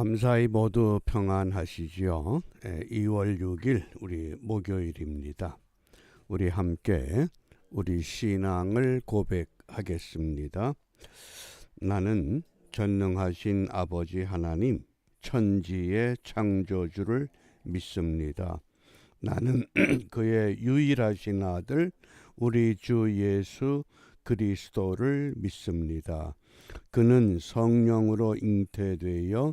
밤사이 모두 평안하시지요. 예, 2월 6일 우리 목요일입니다. 우리 함께 우리 신앙을 고백하겠습니다. 나는 전능하신 아버지 하나님 천지의 창조주를 믿습니다. 나는 그의 유일하신 아들 우리 주 예수 그리스도를 믿습니다. 그는 성령으로 잉태되어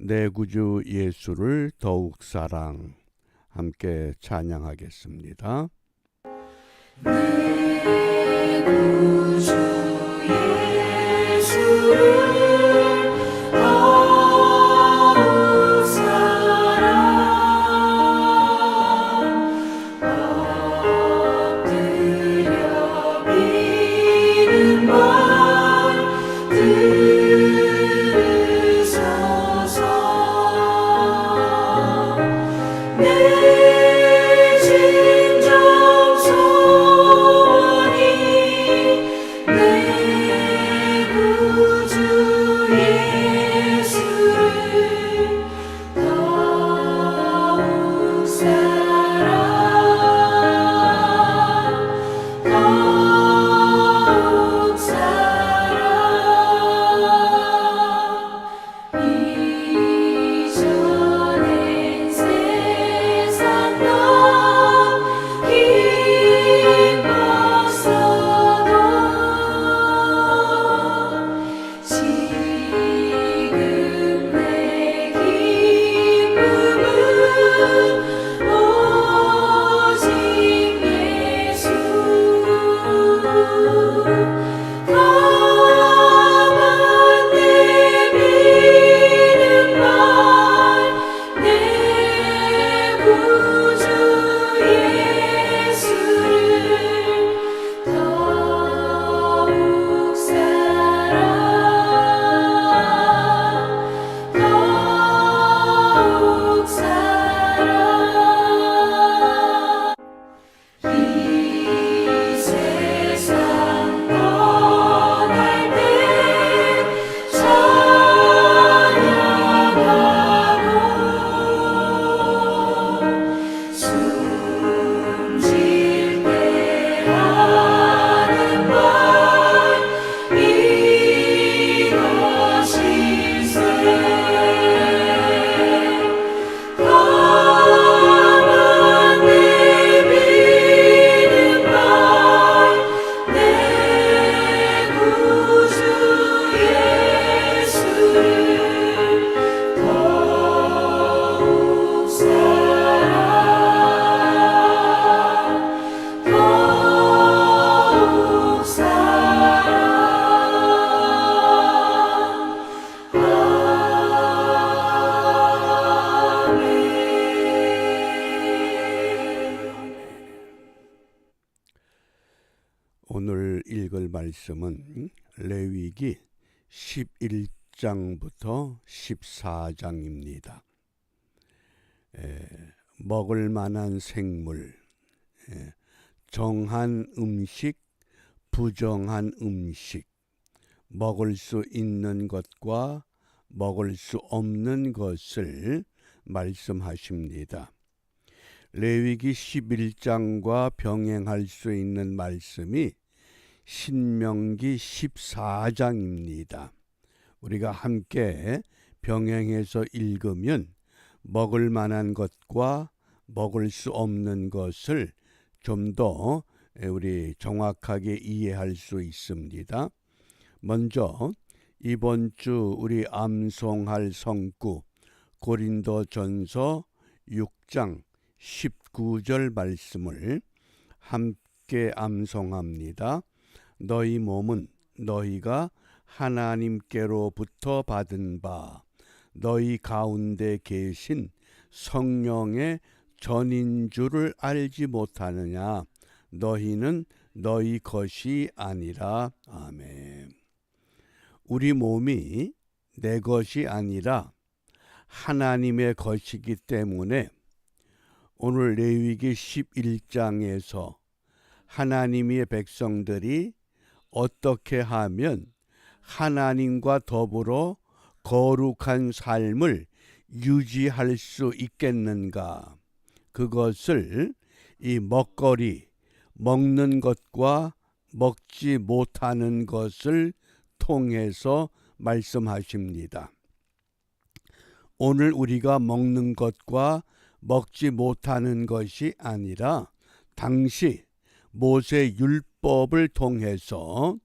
내 구주 예수를 더욱 사랑 함께 찬양하겠습니다. 내 구주 예수 오늘 읽을 말씀은 레위기 11장부터 14장입니다. 먹을 만한 생물, 에, 정한 음식, 부정한 음식, 먹을 수 있는 것과 먹을 수 없는 것을 말씀하십니다. 레위기 11장과 병행할 수 있는 말씀이 신명기 14장입니다. 우리가 함께 병행해서 읽으면 먹을 만한 것과 먹을 수 없는 것을 좀 더 우리 정확하게 이해할 수 있습니다. 먼저 이번 주 우리 암송할 성구 고린도 전서 6장 19절 말씀을 함께 암송합니다. 너희 몸은 너희가 하나님께로부터 받은 바 너희 가운데 계신 성령의 전인 줄을 알지 못하느냐 너희는 너희 것이 아니라 아멘. 우리 몸이 내 것이 아니라 하나님의 것이기 때문에 오늘 레위기 11장에서 하나님의 백성들이 어떻게 하면 하나님과 더불어 거룩한 삶을 유지할 수 있겠는가? 그것을 이 먹거리, 먹는 것과 먹지 못하는 것을 통해서 말씀하십니다. 오늘 우리가 먹는 것과 먹지 못하는 것이 아니라 당시 모세 율법을 통해서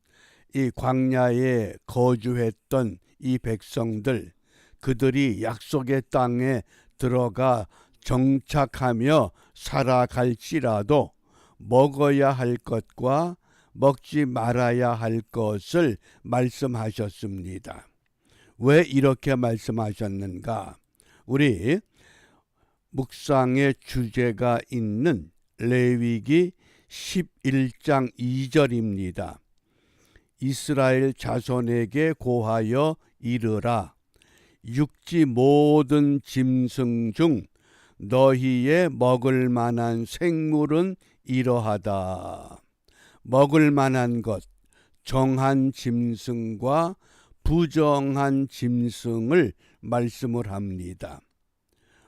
이 광야에 거주했던 이 백성들 그들이 약속의 땅에 들어가 정착하며 살아갈지라도 먹어야 할 것과 먹지 말아야 할 것을 말씀하셨습니다. 왜 이렇게 말씀하셨는가? 우리 묵상의 주제가 있는 레위기 11장 2절입니다. 이스라엘 자손에게 고하여 이르라. 육지 모든 짐승 중 너희의 먹을 만한 생물은 이러하다. 먹을 만한 것, 정한 짐승과 부정한 짐승을 말씀을 합니다.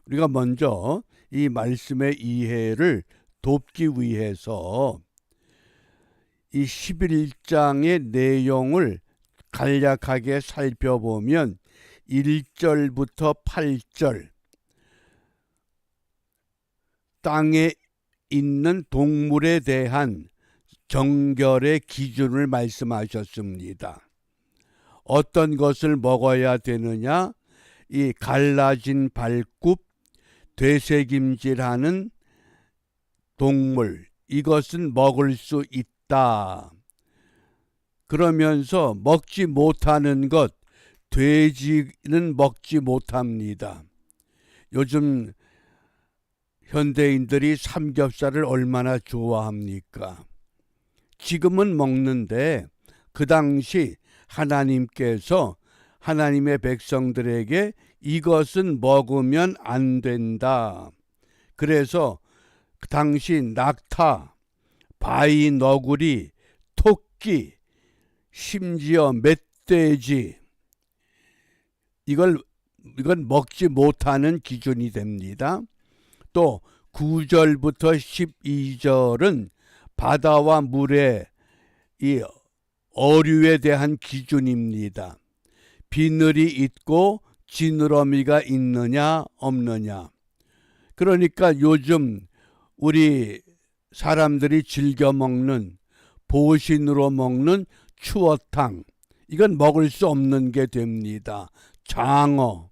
우리가 먼저 이 말씀의 이해를 돕기 위해서 이 11장의 내용을 간략하게 살펴보면 1절부터 8절 땅에 있는 동물에 대한 정결의 기준을 말씀하셨습니다. 어떤 것을 먹어야 되느냐? 이 갈라진 발굽, 되새김질하는 동물, 이것은 먹을 수 있다. 그러면서 먹지 못하는 것, 돼지는 먹지 못합니다. 요즘 현대인들이 삼겹살을 얼마나 좋아합니까? 지금은 먹는데 그 당시 하나님께서 하나님의 백성들에게 이것은 먹으면 안 된다. 그래서 그 당시 낙타, 바위 너구리, 토끼, 심지어 멧돼지 이걸 이건 먹지 못하는 기준이 됩니다. 또 9절부터 12절은 바다와 물의 이 어류에 대한 기준입니다. 비늘이 있고 지느러미가 있느냐 없느냐. 그러니까 요즘 우리 사람들이 즐겨 먹는 보신으로 먹는 추어탕 이건 먹을 수 없는 게 됩니다. 장어.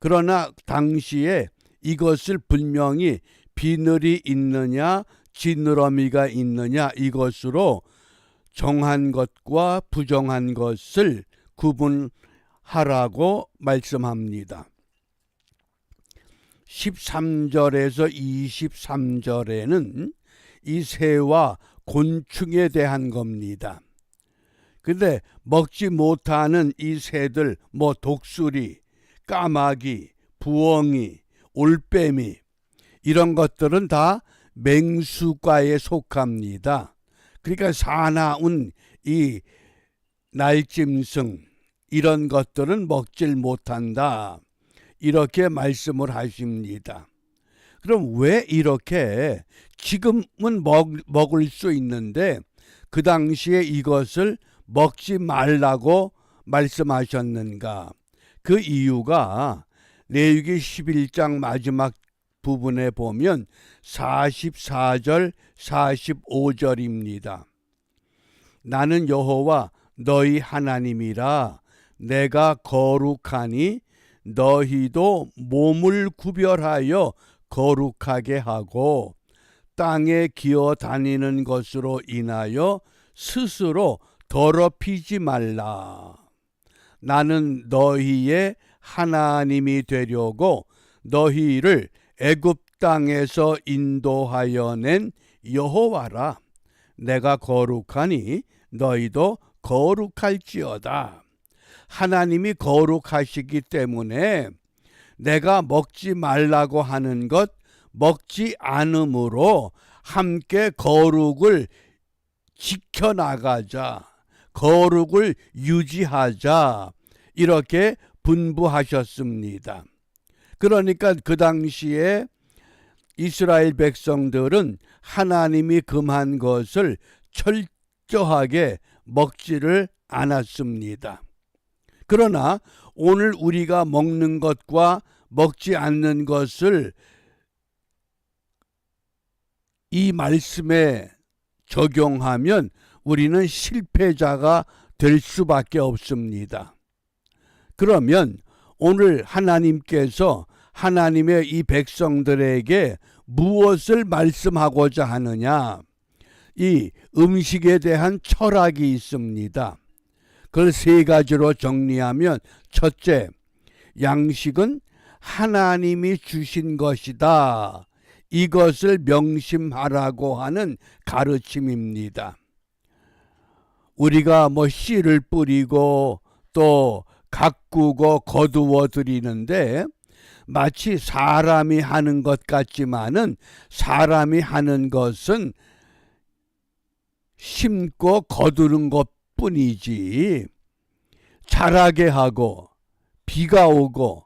그러나 당시에 이것을 분명히 비늘이 있느냐 지느러미가 있느냐 이것으로 정한 것과 부정한 것을 구분 하라고 말씀합니다. 13절에서 23절에는 이 새와 곤충에 대한 겁니다. 근데 먹지 못하는 이 새들 뭐 독수리, 까마귀, 부엉이, 올빼미 이런 것들은 다 맹수과에 속합니다. 그러니까 사나운 이 날짐승 이런 것들은 먹질 못한다. 이렇게 말씀을 하십니다. 그럼 왜 이렇게 지금은 먹, 먹을 수 있는데 그 당시에 이것을 먹지 말라고 말씀하셨는가? 그 이유가 레위기 11장 마지막 부분에 보면 44절 45절입니다. 나는 여호와 너희 하나님이라 내가 거룩하니 너희도 몸을 구별하여 거룩하게 하고 땅에 기어 다니는 것으로 인하여 스스로 더럽히지 말라. 나는 너희의 하나님이 되려고 너희를 애굽 땅에서 인도하여 낸 여호와라. 내가 거룩하니 너희도 거룩할지어다. 하나님이 거룩하시기 때문에 내가 먹지 말라고 하는 것 먹지 않음으로 함께 거룩을 지켜나가자. 거룩을 유지하자. 이렇게 분부하셨습니다. 그러니까 그 당시에 이스라엘 백성들은 하나님이 금한 것을 철저하게 먹지를 않았습니다. 그러나 오늘 우리가 먹는 것과 먹지 않는 것을 이 말씀에 적용하면 우리는 실패자가 될 수밖에 없습니다. 그러면 오늘 하나님께서 하나님의 이 백성들에게 무엇을 말씀하고자 하느냐? 이 음식에 대한 철학이 있습니다. 그걸 세 가지로 정리하면 첫째, 양식은 하나님이 주신 것이다. 이것을 명심하라고 하는 가르침입니다. 우리가 뭐 씨를 뿌리고 또 가꾸고 거두어 드리는데 마치 사람이 하는 것 같지만은 사람이 하는 것은 심고 거두는 것 뿐이지 자라게 하고 비가 오고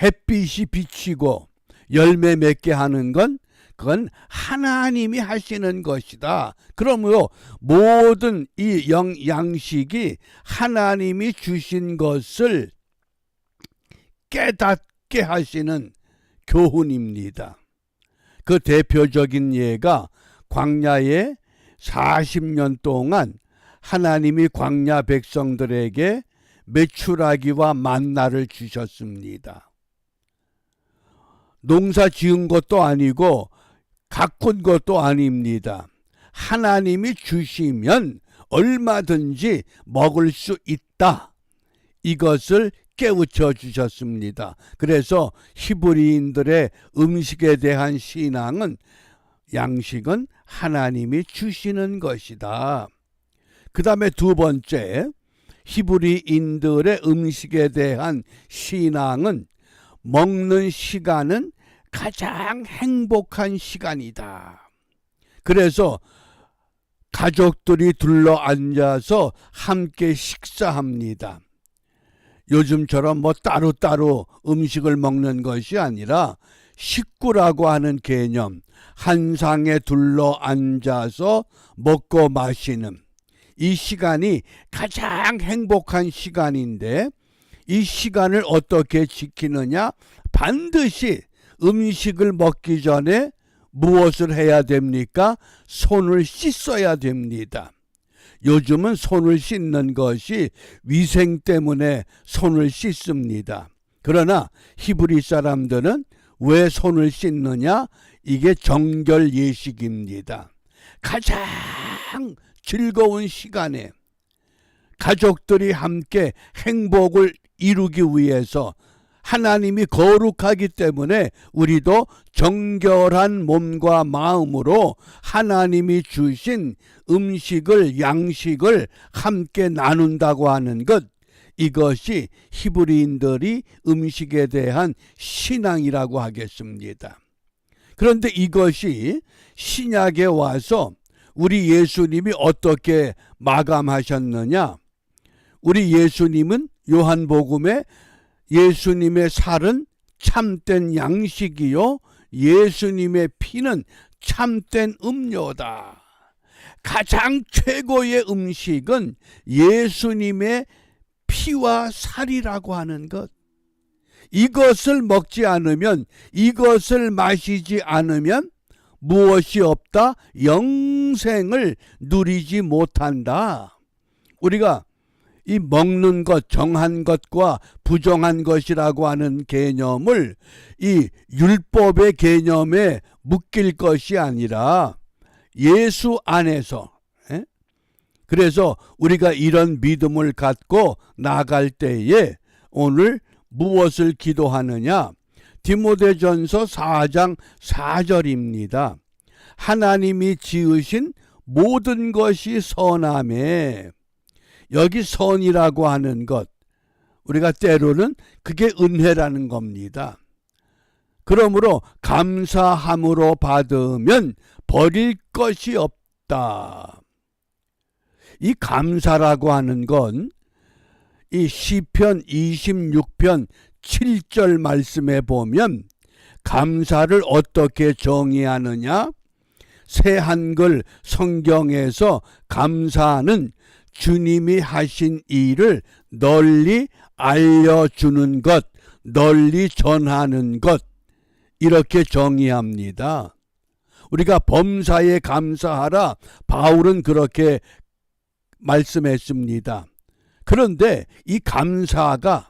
햇빛이 비치고 열매 맺게 하는 건 그건 하나님이 하시는 것이다. 그러므로 모든 이 영, 양식이 하나님이 주신 것을 깨닫게 하시는 교훈입니다. 그 대표적인 예가 광야에 40년 동안 하나님이 광야 백성들에게 메추라기와 만나를 주셨습니다. 농사 지은 것도 아니고 가꾼 것도 아닙니다. 하나님이 주시면 얼마든지 먹을 수 있다. 이것을 깨우쳐 주셨습니다. 그래서 히브리인들의 음식에 대한 신앙은 양식은 하나님이 주시는 것이다. 그 다음에 두 번째, 히브리인들의 음식에 대한 신앙은 먹는 시간은 가장 행복한 시간이다. 그래서 가족들이 둘러 앉아서 함께 식사합니다. 요즘처럼 뭐 따로따로 음식을 먹는 것이 아니라 식구라고 하는 개념, 한 상에 둘러 앉아서 먹고 마시는 이 시간이 가장 행복한 시간인데 이 시간을 어떻게 지키느냐? 반드시 음식을 먹기 전에 무엇을 해야 됩니까? 손을 씻어야 됩니다. 요즘은 손을 씻는 것이 위생 때문에 손을 씻습니다. 그러나 히브리 사람들은 왜 손을 씻느냐? 이게 정결 예식입니다. 가장 즐거운 시간에 가족들이 함께 행복을 이루기 위해서 하나님이 거룩하기 때문에 우리도 정결한 몸과 마음으로 하나님이 주신 음식을 양식을 함께 나눈다고 하는 것 이것이 히브리인들이 음식에 대한 신앙이라고 하겠습니다. 그런데 이것이 신약에 와서 우리 예수님이 어떻게 마감하셨느냐? 우리 예수님은 요한복음에 예수님의 살은 참된 양식이요. 예수님의 피는 참된 음료다. 가장 최고의 음식은 예수님의 피와 살이라고 하는 것. 이것을 먹지 않으면, 이것을 마시지 않으면 무엇이 없다? 영생을 누리지 못한다. 우리가 이 먹는 것, 정한 것과 부정한 것이라고 하는 개념을 이 율법의 개념에 묶일 것이 아니라 예수 안에서 에? 그래서 우리가 이런 믿음을 갖고 나갈 때에 오늘 무엇을 기도하느냐? 디모데전서 4장 4절입니다. 하나님이 지으신 모든 것이 선함에 여기 선이라고 하는 것 우리가 때로는 그게 은혜라는 겁니다. 그러므로 감사함으로 받으면 버릴 것이 없다. 이 감사라고 하는 건 이 시편 26편 7절 말씀에 보면 감사를 어떻게 정의하느냐? 새 한글 성경에서 감사는 주님이 하신 일을 널리 알려주는 것, 널리 전하는 것, 이렇게 정의합니다. 우리가 범사에 감사하라, 바울은 그렇게 말씀했습니다. 그런데 이 감사가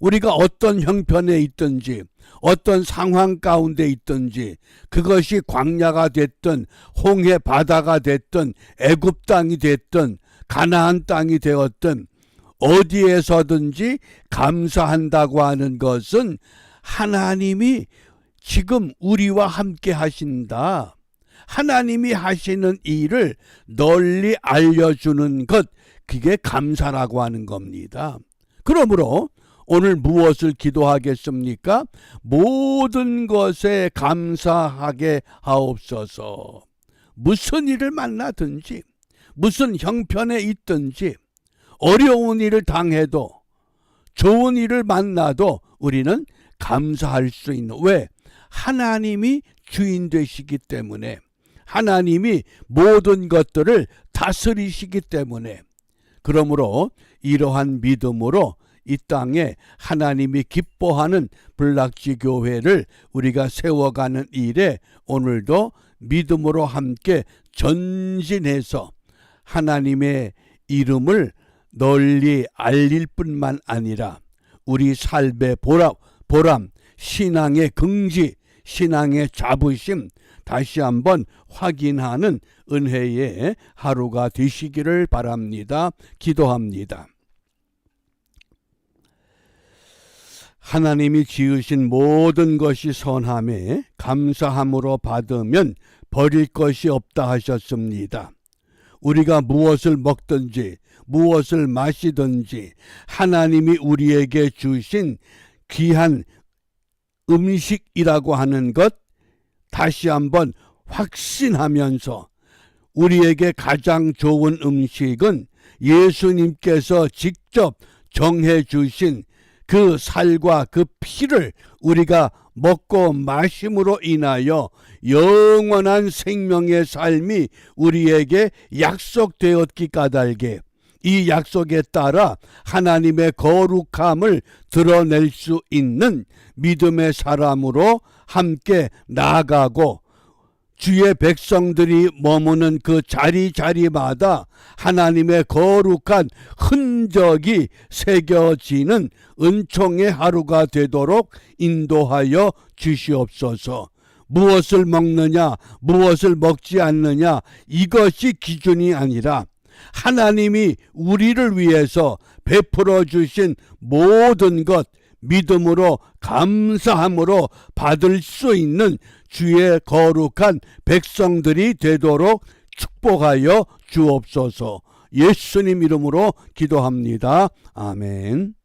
우리가 어떤 형편에 있든지 어떤 상황 가운데 있든지 그것이 광야가 됐든 홍해 바다가 됐든 애굽 땅이 됐든 가나안 땅이 되었든 어디에서든지 감사한다고 하는 것은 하나님이 지금 우리와 함께 하신다. 하나님이 하시는 일을 널리 알려주는 것, 그게 감사라고 하는 겁니다. 그러므로 오늘 무엇을 기도하겠습니까? 모든 것에 감사하게 하옵소서. 무슨 일을 만나든지, 무슨 형편에 있든지, 어려운 일을 당해도, 좋은 일을 만나도 우리는 감사할 수 있는, 왜? 하나님이 주인 되시기 때문에, 하나님이 모든 것들을 다스리시기 때문에, 그러므로 이러한 믿음으로 이 땅에 하나님이 기뻐하는 블락지 교회를 우리가 세워가는 일에 오늘도 믿음으로 함께 전진해서 하나님의 이름을 널리 알릴 뿐만 아니라 우리 삶의 보람, 보람, 신앙의 긍지, 신앙의 자부심 다시 한번 확인하는 은혜의 하루가 되시기를 바랍니다. 기도합니다. 하나님이 지으신 모든 것이 선함에 감사함으로 받으면 버릴 것이 없다 하셨습니다. 우리가 무엇을 먹든지 무엇을 마시든지 하나님이 우리에게 주신 귀한 음식이라고 하는 것 다시 한번 확신하면서 우리에게 가장 좋은 음식은 예수님께서 직접 정해 주신 그 살과 그 피를 우리가 먹고 마심으로 인하여 영원한 생명의 삶이 우리에게 약속되었기 까닭에 이 약속에 따라 하나님의 거룩함을 드러낼 수 있는 믿음의 사람으로 함께 나아가고 주의 백성들이 머무는 그 자리 자리마다 하나님의 거룩한 흔적이 새겨지는 은총의 하루가 되도록 인도하여 주시옵소서. 무엇을 먹느냐, 무엇을 먹지 않느냐, 이것이 기준이 아니라 하나님이 우리를 위해서 베풀어 주신 모든 것, 믿음으로 감사함으로 받을 수 있는 주의 거룩한 백성들이 되도록 축복하여 주옵소서. 예수님 이름으로 기도합니다. 아멘.